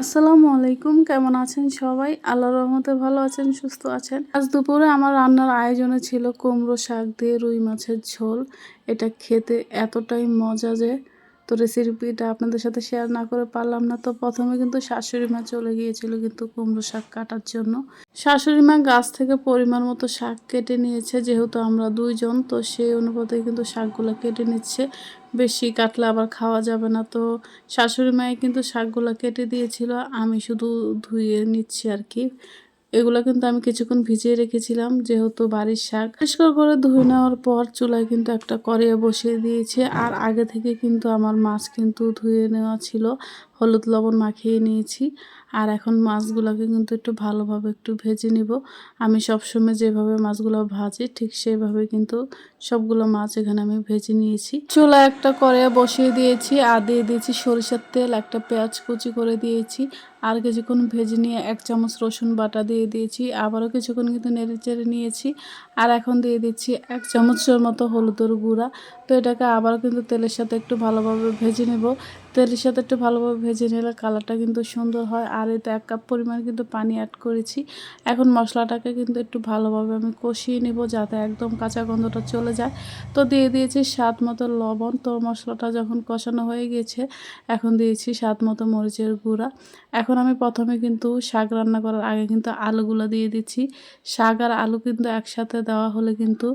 আসসালামু আলাইকুম, কেমন আছেন সবাই? আল্লাহ রহমতে ভালো আছেন, সুস্থ আছেন? আজ দুপুরে আমার রান্নার আয়োজনে ছিল কুমড়ো শাক দিয়ে রুই মাছের ঝোল। এটা খেতে এতটাই মজা যে তো রেসিপিটা আপনাদের সাথে শেয়ার না করে পারলাম না। তো প্রথমে কিন্তু শাশুড়ি মা চলে গিয়েছিল কিন্তু কুমড়ো শাক কাটার জন্য। শাশুড়ি মা গাছ থেকে পরিমাণ মতো শাক কেটে নিয়েছে, যেহেতু আমরা দুইজন, তো সেই অনুপাতে কিন্তু শাকগুলো কেটে নিচ্ছে। বেশি কাটলে আবার খাওয়া যাবে না। তো শাশুড়ি মায়ে কিন্তু শাকগুলো কেটে দিয়েছিল, আমি শুধু ধুয়ে নিচ্ছি আর কি। এগুলো কিন্তু আমি কিছুক্ষণ ভিজিয়ে রেখেছিলাম, যেহেতু বাড়ির শাক পরিষ্কার করে ধুয়ে নেওয়ার পর চুলায় কিন্তু একটা করিয়া বসিয়ে দিয়েছে। আর আগে থেকে কিন্তু আমার মাছ কিন্তু ধুয়ে নেওয়া ছিল। হলুদ লবণ মাখিয়ে নিয়েছি। আর এখন মাছগুলোকে কিন্তু একটু ভালোভাবে একটু ভেজে নিব। আমি সবসময় যেভাবে মাছগুলো ভাজি, ঠিক সেইভাবে কিন্তু সবগুলো মাছ এখানে আমি ভেজে নিয়েছি। চুলা একটা করে বসিয়ে দিয়েছি আর দিয়ে দিয়েছি সরিষার তেল, একটা পেঁয়াজ কুচি করে দিয়েছি। আর কিছুক্ষণ ভেজে নিয়ে এক চামচ রসুন বাটা দিয়ে দিয়েছি। আবারও কিছুক্ষণ কিন্তু নেড়ে চেড়ে নিয়েছি। আর এখন দিয়ে দিচ্ছি এক চামচের মতো হলুদের গুঁড়া। তো এটাকে আবারও কিন্তু তেলের সাথে একটু ভালোভাবে ভেজে নেব। তেলের সাথে একটু ভালোভাবে ভেজে নিলে কালারটা কিন্তু সুন্দর হয়। আর এতে এক কাপ পরিমাণ কিন্তু পানি অ্যাড করেছি। এখন মশলাটাকে কিন্তু একটু ভালোভাবে আমি কষিয়ে নেব যাতে একদম কাঁচা গন্ধটা চলে যায়। তো দিয়ে দিয়েছি স্বাদ মতো লবণ। তো মশলাটা যখন কষানো হয়ে গেছে, এখন দিয়েছি স্বাদ মতো মরিচের গুঁড়া। এখন আমি প্রথমে কিন্তু শাক রান্না করার আগে কিন্তু আলুগুলো দিয়ে দিচ্ছি। শাক আর আলু কিন্তু একসাথে দেওয়া হলে কিন্তু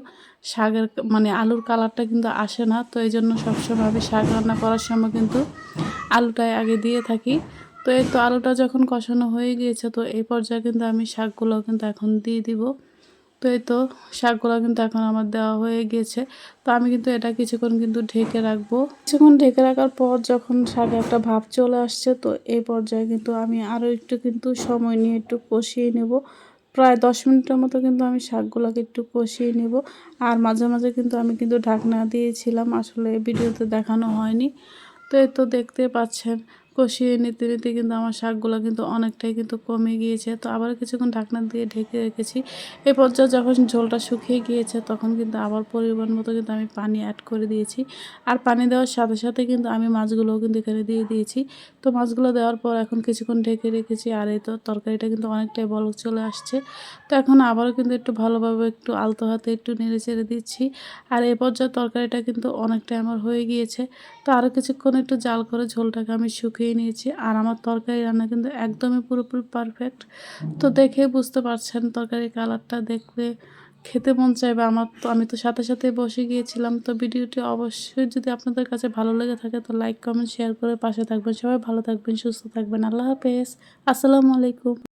শাকের মানে আলুর কালারটা কিন্তু আসে না। তো এই জন্য সবসময় আমি শাক রান্না করার সময় কিন্তু আলুটাই আগে দিয়ে থাকি। তো এই তো আলুটা যখন কষানো হয়ে গিয়েছে, তো এই পর্যায়ে কিন্তু আমি শাকগুলো কিন্তু এখন দিয়ে দিব। তো এই তো শাকগুলো কিন্তু এখন আমার দেওয়া হয়ে গিয়েছে। তো আমি কিন্তু এটা কিছুক্ষণ কিন্তু ঢেকে রাখব। কিছুক্ষণ ঢেকে রাখার পর যখন শাকে একটা ভাব চলে আসছে, তো এই পর্যায়ে কিন্তু আমি আরও একটু কিন্তু সময় নিয়ে একটু কষিয়ে নেব। প্রায় দশ মিনিটের মতো কিন্তু আমি শাকগুলোকে একটু কষিয়ে নেব। আর মাঝে মাঝে কিন্তু আমি কিন্তু ঢাকনা দিয়েছিলাম, আসলে ভিডিওতে দেখানো হয়নি। তো এ তো দেখতে পাচ্ছেন। কষিয়ে নিতে নিতে কিন্তু আমার শাকগুলো কিন্তু অনেকটাই কিন্তু কমে গিয়েছে। তো আবার কিছুক্ষণ ঢাকনা দিয়ে ঢেকে রেখেছি। এই পর্যায়ে যখন ঝোলটা শুকিয়ে গিয়েছে, তখন কিন্তু আবার পরিমাণ মতো কিন্তু আমি পানি অ্যাড করে দিয়েছি। আর পানি দেওয়ার সাথে সাথে কিন্তু আমি মাছগুলোও কিন্তু এখানে দিয়ে দিয়েছি। তো মাছগুলো দেওয়ার পর এখন কিছুক্ষণ ঢেকে রেখেছি আর এই তো তরকারিটা কিন্তু অনেকটাই বলক চলে আসছে। তো এখন আবারও কিন্তু একটু ভালোভাবে একটু আলতো হাতে একটু নেড়ে চেড়ে দিচ্ছি। আর এই পর্যায়ে তরকারিটা কিন্তু অনেকটাই আমার হয়ে গিয়েছে। তো আরও কিছুক্ষণ একটু জাল করে ঝোলটাকে আমি শুকিয়ে শুকিয়ে নিয়েছি। আর আমার তরকারি রান্না কিন্তু একদমই পুরোপুরি পারফেক্ট তো দেখে বুঝতে পারছেন তরকারির কালারটা দেখলে খেতে মন চাইবে। আমার তো, আমি তো সাথে সাথে বসে গিয়েছিলাম। তো ভিডিওটি অবশ্যই যদি আপনাদের কাছে ভালো লেগে থাকে, তো লাইক কমেন্ট শেয়ার করে পাশে থাকবেন। সবাই ভালো থাকবেন, সুস্থ থাকবেন। আল্লাহ হাফেজ। আসসালামু আলাইকুম।